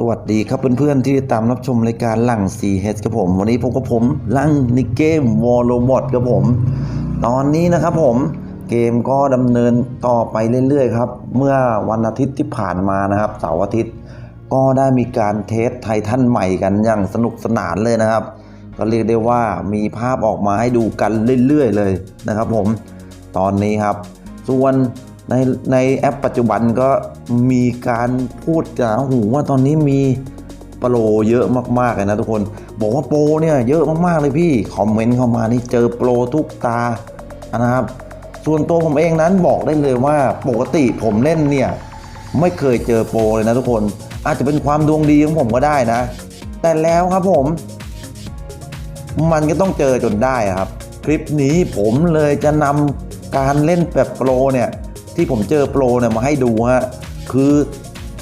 สวัสดีครับเพื่อนๆที่ตามรับชมรายการหลัง 4H ครับผม วันนี้พบกับผมลังในเกม War Robot ครับผม ตอนนี้นะครับผมเกมก็ดำเนินต่อไปเรื่อยๆครับ เมื่อวันอาทิตย์ที่ผ่านมานะครับเสาร์อาทิตย์ ก็ได้มีการเทสไททันใหม่กันอย่างสนุกสนานเลยนะครับ ก็เรียกได้ว่ามีภาพออกมาให้ดูกันเรื่อยๆเลยนะครับผมตอนนี้ครับ ส่วน ในในแอปปัจจุบันก็มีการพูดจาหูว่าตอนนี้มีโปรเยอะมากๆเลยนะทุกคน บอกว่าโปรเนี่ยเยอะมากๆเลยพี่ คอมเมนต์เข้ามานี่เจอโปรทุกตานะครับ ส่วนตัวผมเองนั้นบอกได้เลยว่าปกติผมเล่นเนี่ยไม่เคยเจอโปรเลยนะทุกคน อาจจะเป็นความดวงดีของผมก็ได้นะ แต่แล้วครับผม มันก็ต้องเจอจนได้ครับ คลิปนี้ผมเลยจะนำการเล่นแบบโปรเนี่ย ที่ผมเจอโปรเนี่ยมาให้ดูฮะคือ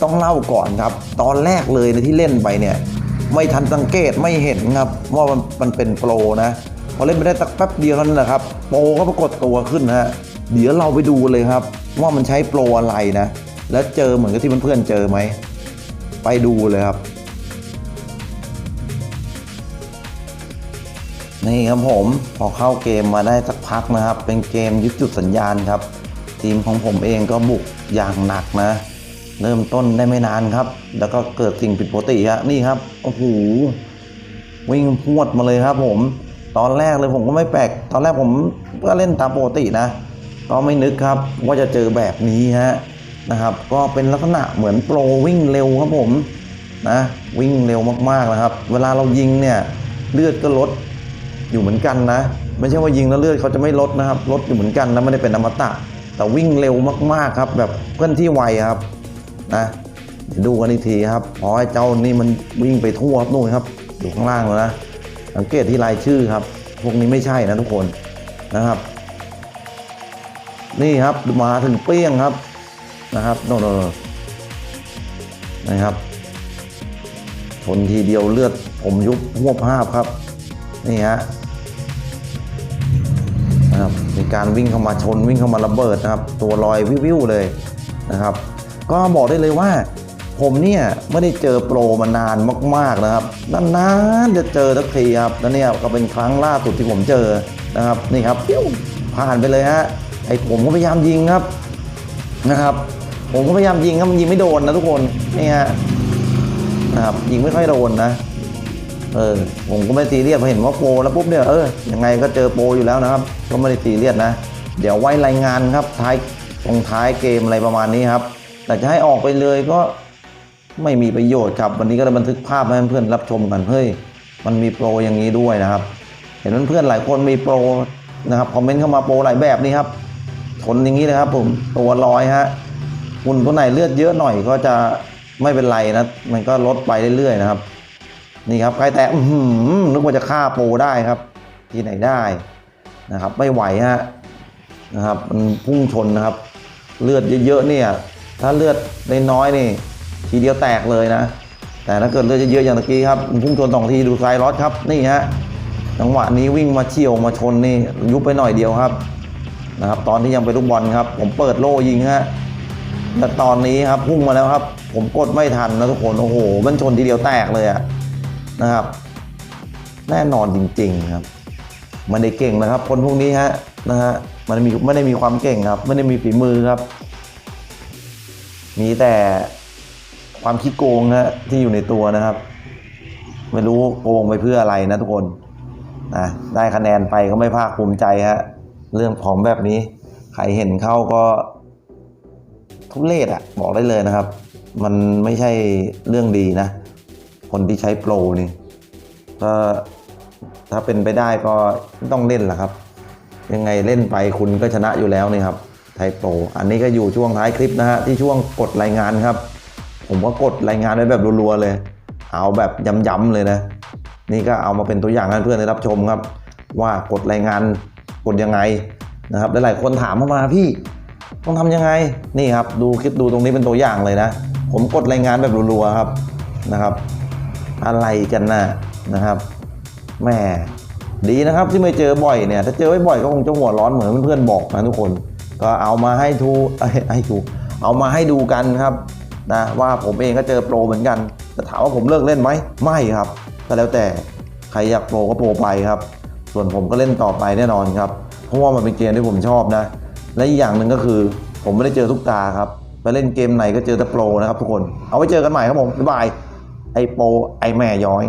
ต้องเล่าก่อนครับ ตอนแรกเลยในที่เล่นไปเนี่ยไม่ทันสังเกตไม่เห็นครับว่ามันมันเป็นโปรนะพอเล่นไปได้สักแป๊บเดียวเท่านั้นนะครับ โปรก็ปรากฏตัวขึ้นฮะเดี๋ยวเราไปดูเลยครับ ว่ามันใช้โปรอะไรนะ แล้วเจอเหมือนกับที่เพื่อนๆเจอไหม ไปดูเลยครับ นี่ครับผมพอเข้าเกมมาได้สักพักนะครับ เป็นเกมยึดจุดสัญญาณครับ ทีมของผมเองก็บุกอย่างหนักนะ เริ่มต้นได้ไม่นานครับ แล้วก็เกิดสิ่งผิดปกติฮะนี่ครับโอ้โหวิ่งพวดมาเลยครับผมตอนแรกเลยผมก็ไม่แปลก ตอนแรกผมก็เล่นตามปกตินะ ก็ไม่นึกครับว่าจะเจอแบบนี้ฮะนะครับ ก็เป็นลักษณะเหมือนโปรวิ่งเร็วครับผมนะวิ่งเร็วมากๆนะครับ เวลาเรายิงเนี่ยเลือดก็ลดอยู่เหมือนกันนะ ไม่ใช่ว่ายิงแล้วเลือดเขาจะไม่ลดนะครับ ลดอยู่เหมือนกันนะไม่ได้เป็นอมตะ แต่วิ่งเร็วมากๆครับ แบบเคลื่อนที่ไวครับนะดูกันอีกทีครับพอไอ้เจ้านี่มันวิ่งไปทั่วครับนู่นครับอยู่ข้างล่างแล้วนะสังเกตที่รายชื่อครับ พวกนี้ไม่ใช่นะทุกคนนะครับ นี่ครับมาถึงเปรี้ยงครับนะครับโน่นๆนะครับชนทีเดียวเลือดผมยุบหัวภาพครับ นี่ฮะ การวิ่งเข้ามาชนวิ่งเข้ามาระเบิดนะครับ ตัวลอยวิวๆเลยนะครับ ก็บอกได้เลยว่า ผมเนี่ยไม่ได้เจอโปรมานานมากๆนะครับนานๆจะเจอสักทีครับแล้วเนี่ยก็เป็นครั้งล่าสุดที่ผมเจอนะครับนี่ครับปิ้วผ่านไปเลยฮะไอ้ผมก็พยายามยิงครับนะครับ ผมก็พยายามยิงครับมันยิงไม่โดนนะทุกคนนี่ฮะนะครับยิงไม่ค่อยโดนนะ เออผมก็ไม่ซีเรียสพอเห็นว่าโปรแล้วปุ๊บเนี่ยเออยังไงก็เจอโปรอยู่แล้วนะครับ ก็ไม่ได้ซีเรียสนะ เดี๋ยวไว้รายงานครับท้ายตรงท้ายเกมอะไรประมาณนี้ครับ แต่จะให้ออกไปเลยก็ไม่มีประโยชน์ครับ วันนี้ก็เลยบันทึกภาพให้เพื่อนรับชมกันเฮ้ยมันมีโปรอย่างนี้ด้วยนะครับ เห็นเพื่อนๆหลายคนมีโปรนะครับคอมเมนต์เข้ามาโปรหลายแบบนี้ครับชนอย่างนี้เลยครับผมตัวลอยฮะหุ่นตัวไหนเลือดเยอะหน่อยก็จะไม่เป็นไรนะ มันก็ลดไปเรื่อยๆนะครับ นี่ครับใครแตะนึกว่าจะฆ่าโปรได้ครับ ที่ไหนได้นะครับ ไม่ไหวฮะนะครับมันพุ่งชนนะครับ เลือดเยอะๆเนี่ย ถ้าเลือดน้อยๆนี่ทีเดียวแตกเลยนะ แต่ถ้าเกิดเลือดเยอะๆอย่างตะกี้ครับมันพุ่งชนสองทีดูไซรอสครับนี่ฮะจังหวะนี้วิ่งมาเฉี่ยวมาชนนี่ยุบไปหน่อยเดียวครับนะครับ ตอนที่ยังเป็นลูกบอลครับ ผมเปิดโล่ยิงฮะแต่ตอนนี้ครับพุ่งมาแล้วครับ ผมกดไม่ทันนะทุกคนโอ้โห มันชนทีเดียวแตกเลยอะ นะครับ แน่นอนจริง ๆครับมันได้เก่งนะครับ คนพวกนี้ฮะนะฮะมันมีไม่ได้มีความเก่งครับ ไม่ได้มีฝีมือครับ มีแต่ความคิดโกงฮะที่อยู่ในตัวนะครับ ไม่รู้โกงไปเพื่ออะไรนะทุกคนนะได้คะแนนไปก็ไม่ภาคภูมิใจฮะเรื่องของแบบนี้ใครเห็นเข้าก็ ทุเรศอะบอกได้เลยนะครับ มันไม่ใช่เรื่องดีนะ คนที่ใช้โปรนี่ก็ถ้าเป็นไปได้ก็ต้องเล่นแหละครับ ยังไงเล่นไปคุณก็ชนะอยู่แล้วนี่ครับไทยโปรอันนี้ก็อยู่ช่วงท้ายคลิปนะฮะที่ช่วงกดรายงานครับ ผมก็กดรายงานไว้แบบรัวๆเลย เอาแบบย้ำๆเลยนะ นี่ก็เอามาเป็นตัวอย่างให้เพื่อนได้รับชมครับ ว่ากดรายงานกดยังไงนะครับหลายๆคนถามเข้ามาพี่ต้องทำยังไงนี่ครับ ดูคลิปดูตรงนี้เป็นตัวอย่างเลยนะ ผมกดรายงานแบบรัวๆครับนะครับ อะไรกันนะนะครับแหม่ดีนะครับที่ไม่เจอบ่อยเนี่ยถ้าเจอบ่อยก็คงจะหัวร้อนเหมือนเพื่อนๆบอกนะทุกคน ก็เอามาให้ทูเอ้ยให้ทูเอามาให้ดูกันครับนะว่าผมเองก็เจอโปรเหมือนกันแต่ถามว่าผมเลิกเล่นไหมไม่ครับก็แล้วแต่ใครอยากโปรก็โปรไปครับ ส่วนผมก็เล่นต่อไปแน่นอนครับเพราะว่ามันเป็นเกมที่ผมชอบนะ และอีกอย่างหนึ่งก็คือ ผมไม่ได้เจอทุกตาครับไปเล่นเกมไหนก็เจอแต่โปรนะครับทุกคนเอาไว้เจอกันใหม่ครับผมบ๊ายบาย អីពោអីម៉ែយ៉យ